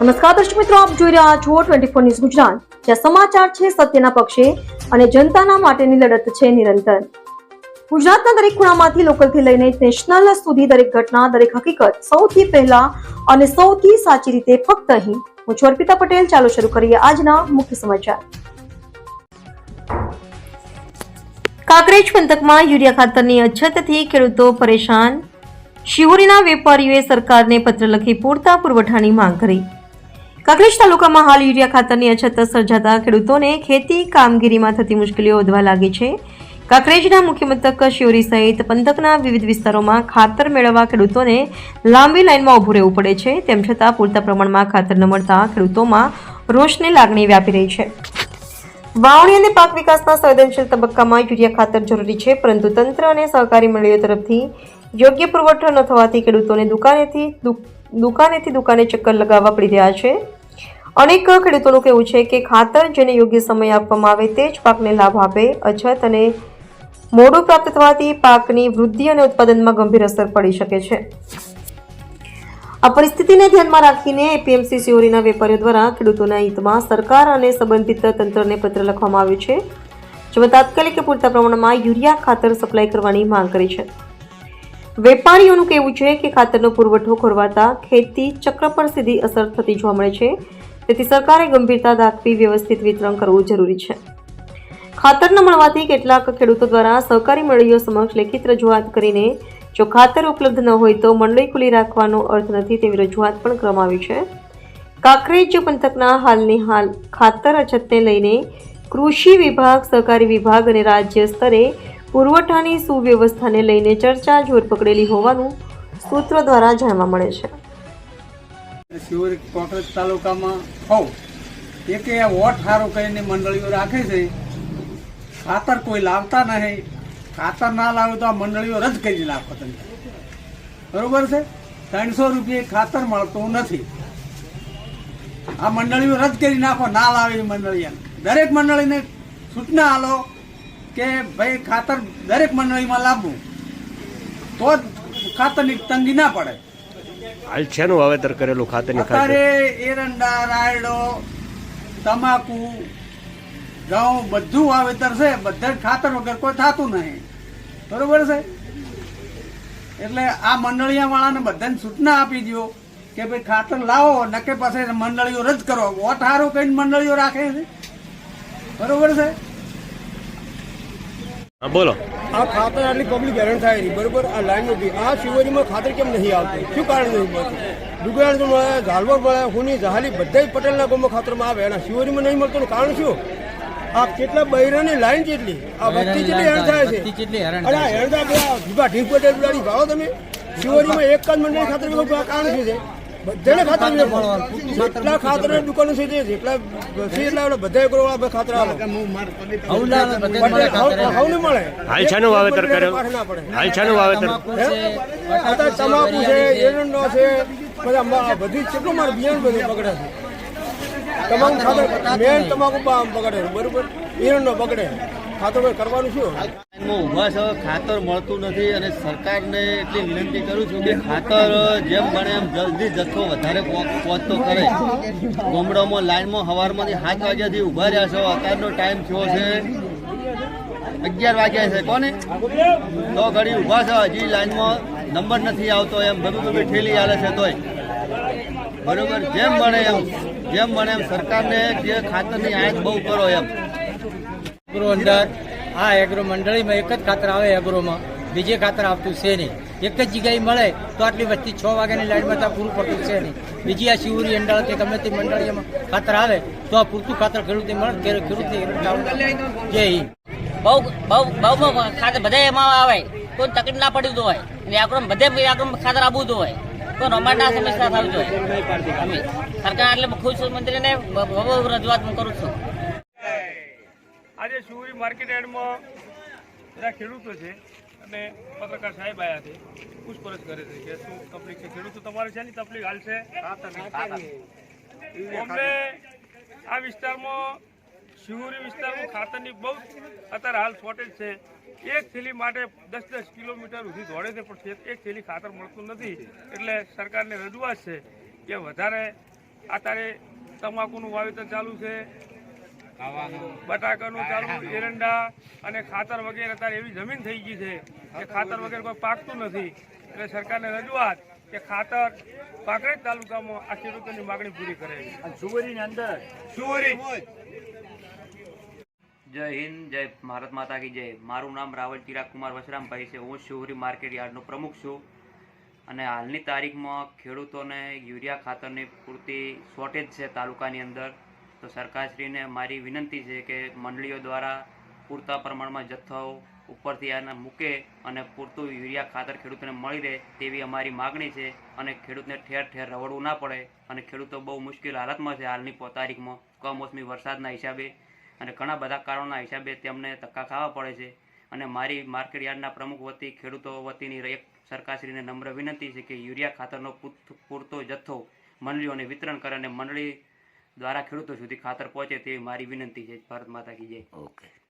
નમસ્કાર દર્શક મિત્રો, આપ જોઈ રહ્યા છો ટ્વેન્ટી ફોર ન્યૂઝ ગુજરાત. જ્યાં સમાચાર છે સત્યના પક્ષે અને જનતાના માટેની લડત છે નિરંતર. ગુજરાતના દરેક ખૂણામાંથી લોકલથી લઈને નેશનલ સુધી દરેક ઘટના, દરેક હકીકત સૌથી પહેલા અને સૌથી સાચી રીતે ફક્ત અહીં. હું છું અર્પિતા પટેલ. ચાલો શરૂ કરીએ આજના મુખ્ય સમાચાર. કાંકરેજ પંથકમાં યુરિયા ખાતરની અછતથી ખેડૂતો પરેશાન. શિહોરીના વેપારીઓએ સરકારને પત્ર લખી પૂરતા પુરવઠાની માંગ કરી. કાંકરેજ તાલુકામાં હાલ યુરિયા ખાતરની અછત સર્જાતા ખેડૂતોને ખેતી કામગીરીમાં થતી મુશ્કેલીઓ વધવા લાગી છે. કાંકરેજના મુખ્ય મથક શિહોરી સહિત પંથકના વિવિધ વિસ્તારોમાં ખાતર મેળવવા ખેડૂતોને લાંબી લાઇનમાં ઊભું રહેવું પડે છે. તેમ છતાં પૂરતા પ્રમાણમાં ખાતર ન મળતા ખેડૂતોમાં રોષની લાગણી વ્યાપી રહી છે. વાવણી અને પાક વિકાસના સંવેદનશીલ તબક્કામાં યુરિયા ખાતર જરૂરી છે, પરંતુ તંત્ર અને સહકારી મંડળીઓ તરફથી યોગ્ય પુરવઠો ન થવાથી ખેડૂતોને દુકાનેથી દુકાનેથી દુકાને ચક્કર લગાવવા પડી રહ્યા છે. અનેક ખેડૂતોનું કહેવું છે કે ખાતર જેને યોગ્ય સમય આપવામાં આવે તે જ પાકને લાભ આપે, અછત અને મોડું પ્રાપ્ત થવાથી પાકની વૃદ્ધિ અને ઉત્પાદનમાં ગંભીર અસર પડી શકે છે. આ પરિસ્થિતિને ધ્યાનમાં રાખીને એપીએમસી સિયોરીના વેપારીઓ દ્વારા ખેડૂતોના હિતમાં સરકાર અને સંબંધિત તંત્રને પત્ર લખવામાં આવ્યો છે. જેમાં તાત્કાલિક પૂરતા પ્રમાણમાં યુરિયા ખાતર સપ્લાય કરવાની માંગ કરી છે. વેપારીઓનું કહેવું છે કે ખાતરનો પુરવઠો ખોરવાતા ખેતી ચક્ર પર સીધી અસર થતી જોવા મળે છે. તેથી સરકારે ગંભીરતા દાખવી વ્યવસ્થિત વિતરણ કરવું જરૂરી છે. ખાતર ન મળવાથી કેટલાક ખેડૂતો દ્વારા સહકારી મંડળીઓ સમક્ષ લેખિત રજૂઆત કરીને જો ખાતર ઉપલબ્ધ ન હોય તો મંડળી ખુલ્લી રાખવાનો અર્થ નથી તેવી રજૂઆત પણ કરવામાં આવી છે. કાંકરેજ પંથકના હાલની હાલ ખાતર અછતને લઈને કૃષિ વિભાગ, સહકારી વિભાગ અને રાજ્ય સ્તરે પુરવઠાની સુવ્યવસ્થાને લઈને ચર્ચા જોર પકડેલી હોવાનું સૂત્રો દ્વારા જાણવા મળે છે. શિવર કોંકરેજ તાલુકામાં હોવ એક વોટ સારો કરીને મંડળીઓ રાખે છે. ખાતર કોઈ લાવતા નહીં. ખાતર ના લાવે તો આ મંડળીઓ રદ કરી નાખો તમે બરોબર છે? ત્રણસો રૂપિયે ખાતર મળતું નથી. આ મંડળીઓ રદ કરી નાખો, ના લાવે મંડળીઓ. દરેક મંડળીને સૂચના આલો. કે ભાઈ ખાતર દરેક મંડળીમાં લાવવું તો જ ખાતરની તંગી ના પડે. હાલ શેનું વાવેતર કરેલું ખાતરની અત્યારે એરંડા રાયડો તમાકુ ઘઉં બધું વાવેતર છે. બધે ખાતર વગર કોઈ થતું નહીં. બરોબર છે? એટલે આ મંડળીયા વાળાને બધાને સૂચના આપી દો કે ભાઈ ખાતર લાવો નકે પાસે મંડળીઓ રદ કરો. વોટ હારો કઈ મંડળીઓ રાખે છે? બરોબર છે? બોલો. આ ખાતર આટલી પબ્લિક હેરાન થાય બરોબર? આ લાઈન નથી આ શિવરીમાં ખાતર કેમ નહીં આવતું? શું કારણ નહીં મળતું તો મળે ઝાલવર મળે હુની જહાલી બધા પટેલના ગામમાં ખાતરમાં આવે અને શિવરીમાં નહીં મળતું એનું કારણ શું? આ કેટલા બૈરાની લાઈન કેટલી આ વસ્તી કેટલી હેરાન થાય છે. અને આ હેરાન થાય ભીભા ઢીંગ પટેલ બિલાડી ભાવો તમે. શિવરીમાં એક જ મંડળ ખાતર કારણ શું છે? બધાને ખાતર વિભાગ જેટલા ખાતર દુકાનો છે જેટલા છે એટલા આપણે બધા કરો આપણે ખાતર આવે હવને મળે. હાલ શાનું વાવેતર કર્યું? હાલ શાનું વાવેતર? અત્યારે તમાકુ છે એરંડો છે બધા બધી કેટલું મારે બિયારણ બધું પકડે છે. તમાકુ ખાતર મેન તમાકુ બગડે છે બરોબર? એરંડો બગડે ખાતર કરવાનું શું? ઊભા છો, ખાતર મળતું નથી અને સરકારને એટલી વિનંતી કરું છું કે ખાતર જેમ બને એમ જલ્દી જથ્થો વધારે પહોંચ- પહોંચતો કરે. ગામડામાં લાઈનમાં સવારમાંથી સાત વાગ્યાથી ઊભા રહ્યા છો. અત્યારનો ટાઈમ થયો છે અગિયાર વાગ્યા છે. કોને? તો ઘડી ઊભા છો. હજી લાઈનમાં નંબર નથી આવતો એમ બધું બધું ઠેલી હાલે છે તોય. બરોબર? જેમ બને એમ, જેમ બને એમ સરકારને જે ખાતરની આયાત બહુ કરો એમ. એગ્રો અંદર. આ એગ્રો મંડળીમાં એક જ ખાતર આવે એગ્રોમાં. બીજે ખાતર આવતું છે નહીં. એક જ જગ્યાએ મળે તો આટલી વસ્તી છ વાગ્યાની લાઈનમાં ત્યાં પૂરું પડતું છે નહીં. બીજી આ શિવરી અંડાળ કે ગમે તે મંડળીમાં ખાતર આવે તો આ પૂરતું ખાતર ખેડૂતને મળે ખેડૂત- ખેડૂતને જય બહુ બહુ બહુ ખાતર બધા એમાં આવે. કોઈ તકલીફ ના પડી હોય. વ્યાકરણ બધે વ્યાકરણ ખાતર આપવું તો હોય. તો રમાડના સમસ્યા થવી જોઈએ. સરકાર એટલે ખુશ મંત્રીને બહુ રજૂઆત કરું છું. સુરી માર્કેટ યાર્ડમાં બધા ખેડૂતો છે અને પત્રકાર સાહેબ આવ્યા છે, પૂછપરછ કરે છે કે શું તકલીફ છે? ખેડૂતો તમારે છે ને તકલીફ હાલ છે? અમને આ વિસ્તારમાં, શિહોરી વિસ્તારમાં ખાતરની બહુ અત્યારે હાલ શોર્ટેજ છે. એક થેલી માટે દસ દસ કિલોમીટર સુધી દોડે છે, પણ એક થેલી ખાતર મળતું નથી. એટલે સરકારને રજૂઆત છે કે વધારે અત્યારે તમાકુનું વાવેતર ચાલુ છે બટાકાનું ચાલુ એરંડા અને ખાતર વગેરે અત્યારે એવી જમીન થઈ ગઈ છે કે ખાતર વગેરે કોઈ પાકતું નથી. એટલે સરકારને રજૂઆત કે ખાતર પાકરેજ તાલુકામાં આ ખેડૂતોની માગણી પૂરી કરે સુવરીની અંદર? સુવરી જય હિન્દ જય ભારત માતા કી જય. મારું નામ રાવલ ચિરાગ કુમાર વસરામભાઈ છે. હું શિવરી માર્કેટ યાર્ડનો પ્રમુખ છું. અને હાલની તારીખમાં ખેડૂતોને યુરિયા ખાતરની પૂરતી શોર્ટેજ છે તાલુકાની અંદર. તો સરકારશ્રીને મારી વિનંતી છે કે મંડળીઓ દ્વારા પૂરતા પ્રમાણમાં જથ્થો ઉપરથી આને મૂકે અને પૂરતું યુરિયા ખાતર ખેડૂતોને મળી રહે તેવી અમારી માગણી છે અને ખેડૂતને ઠેર ઠેર રવડવું ના પડે અને ખેડૂતો બહુ મુશ્કેલ હાલતમાં છે હાલની તારીખમાં કમોસમી વરસાદના હિસાબે અને ઘણા બધા કારણોના હિસાબે તેમને ધક્કા ખાવા પડે છે. અને મારી માર્કેટ યાર્ડના પ્રમુખ વતી, ખેડૂતો વતીની એક સરકારશ્રીને નમ્ર વિનંતી છે કે યુરિયા ખાતરનો પૂરતો જથ્થો મંડળીઓને વિતરણ કરે અને મંડળી દ્વારા ખેડૂતો સુધી ખાતર પહોંચે તેવી મારી વિનંતી છે. ભારત માતા કી જય. ઓકે